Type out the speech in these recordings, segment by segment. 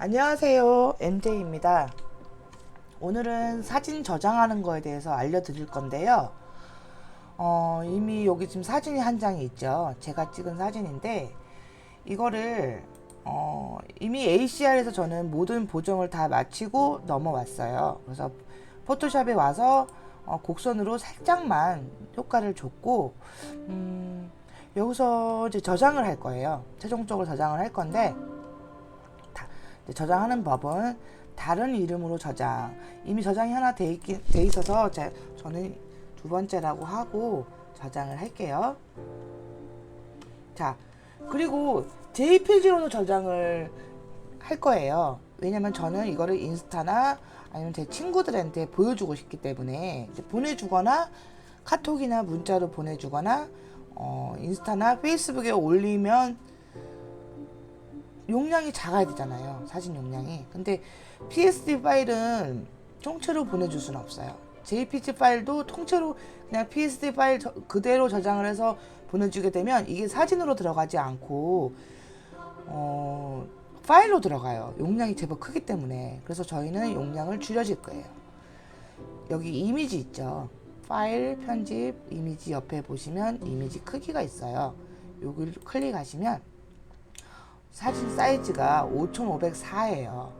안녕하세요. MJ입니다. 오늘은 사진 저장하는 거에 대해서 알려드릴 건데요. 어, 이미 여기 지금 사진이 한 장이 있죠. 제가 찍은 사진인데, 이거를, 어, 이미 ACR에서 저는 모든 보정을 다 마치고 넘어왔어요. 그래서 포토샵에 와서 어, 곡선으로 살짝만 효과를 줬고, 음, 여기서 이제 저장을 할 거예요. 최종적으로 저장을 할 건데, 저장하는 법은 다른 이름으로 저장. 이미 저장이 하나 돼, 있긴, 돼 있어서 제, 저는 두 번째라고 하고 저장을 할게요. 자, 그리고 JPG로도 저장을 할 거예요. 왜냐면 저는 이거를 인스타나 아니면 제 친구들한테 보여주고 싶기 때문에 보내주거나 카톡이나 문자로 보내주거나 어, 인스타나 페이스북에 올리면 용량이 작아야 되잖아요. 사진 용량이. 근데 PSD 파일은 통째로 보내줄 수는 없어요. JPG 파일도 통째로 그냥 PSD 파일 저- 그대로 저장을 해서 보내주게 되면 이게 사진으로 들어가지 않고 어, 파일로 들어가요. 용량이 제법 크기 때문에. 그래서 저희는 용량을 줄여줄 거예요. 여기 이미지 있죠. 파일, 편집, 이미지 옆에 보시면 이미지 크기가 있어요. 여기를 클릭하시면 사진 사이즈가 5504예요.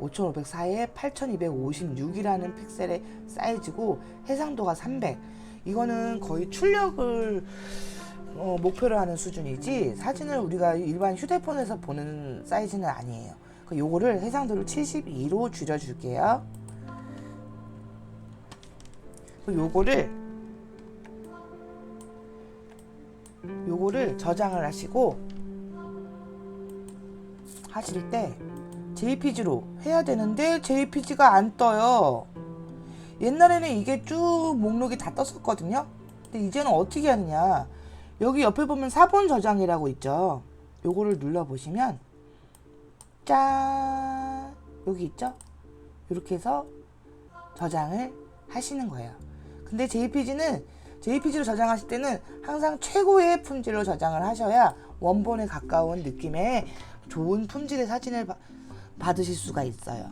5504에 8256이라는 픽셀의 사이즈고 해상도가 300. 이거는 거의 출력을 어, 목표로 하는 수준이지 사진을 우리가 일반 휴대폰에서 보는 사이즈는 아니에요. 그 요거를 해상도를 72로 줄여줄게요. 그 요거를 요거를 저장을 하시고 하실 때 JPG로 해야 되는데 JPG가 안 떠요. 옛날에는 이게 쭉 목록이 다 떴었거든요. 근데 이제는 어떻게 하느냐. 여기 옆에 보면 사본 저장이라고 있죠. 요거를 눌러 보시면 짠 여기 있죠. 이렇게 해서 저장을 하시는 거예요. 근데 JPG는 JPG로 저장하실 때는 항상 최고의 품질로 저장을 하셔야 원본에 가까운 느낌의 좋은 품질의 사진을 바- 받으실 수가 있어요.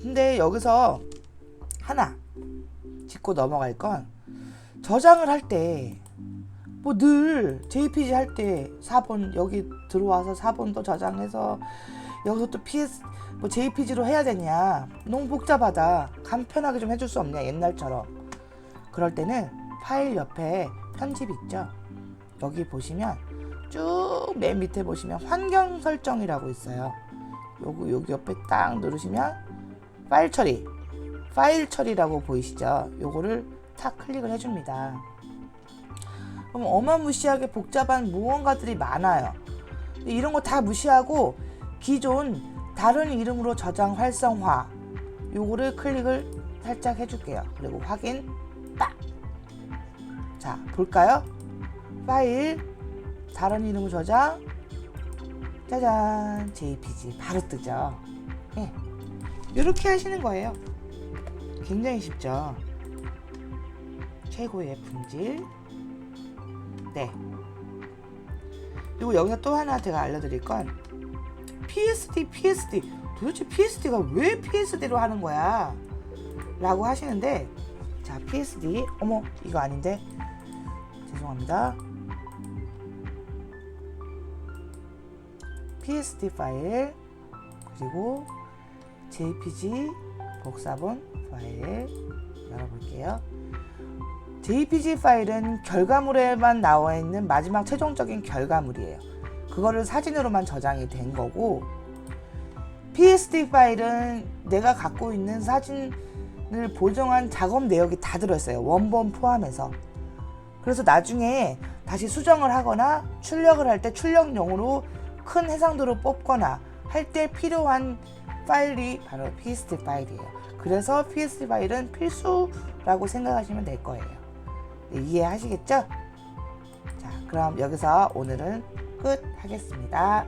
근데 여기서 하나 짚고 넘어갈 건 저장을 할 때 뭐 늘 JPG 할 때 4번 여기 들어와서 4번도 저장해서 여기서 또 PS 뭐 JPG로 해야 되냐? 너무 복잡하다. 간편하게 좀 해줄 수 없냐? 옛날처럼. 그럴 때는 파일 옆에 편집 있죠? 여기 보시면 쭉 맨 밑에 보시면 환경 설정이라고 있어요. 요거 여기 옆에 딱 누르시면 파일 처리 파일 처리라고 보이시죠? 요거를 탁 클릭을 해줍니다. 그럼 어마무시하게 복잡한 무언가들이 많아요. 이런 거 다 무시하고 기존 다른 이름으로 저장 활성화 요거를 클릭을 살짝 해줄게요. 그리고 확인 딱자 볼까요? 파일 다른 이름으로 저장 짜잔. JPG 바로 뜨죠. 예. 이렇게 하시는 거예요. 굉장히 쉽죠? 최고의 품질. 네. 그리고 여기서 또 하나 제가 알려드릴 건 PSD PSD 도대체 PSD가 왜 PSD로 하는 거야? 라고 하시는데 자 PSD 어머 이거 아닌데? 죄송합니다 PSD 파일 그리고 JPG 복사본 파일 열어볼게요. JPG 파일은 결과물에만 나와 있는 마지막 최종적인 결과물이에요. 그거를 사진으로만 저장이 된 거고 PSD 파일은 내가 갖고 있는 사진을 보정한 작업 내역이 다 들어있어요. 원본 포함해서. 그래서 나중에 다시 수정을 하거나 출력을 할 때 출력용으로 큰 해상도를 뽑거나 할 때 필요한 파일이 바로 PSD 파일이에요. 그래서 PSD 파일은 필수라고 생각하시면 될 거예요. 네, 이해하시겠죠? 자, 그럼 여기서 오늘은 끝 하겠습니다.